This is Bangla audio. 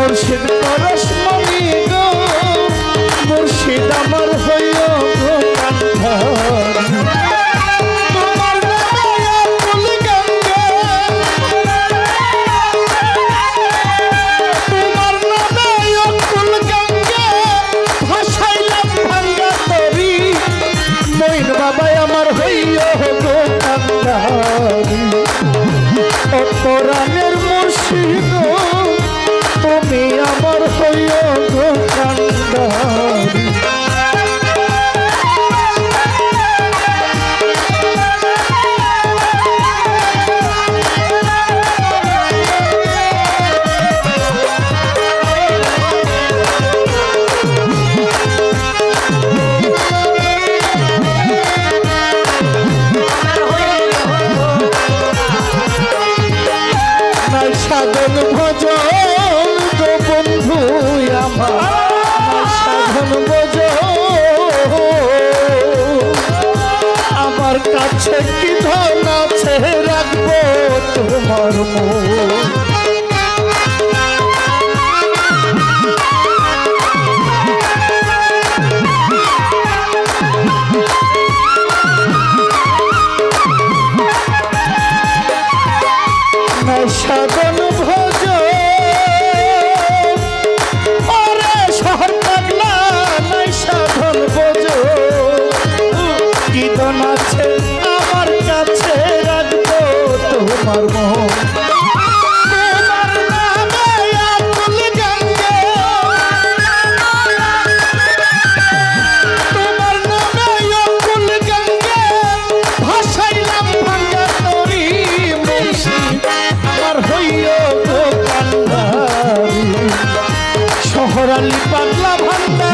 মুর্শিদ পরশমণি তুমি আমার হইয় তোমার শহরালি পাতলা ভান্ডারি।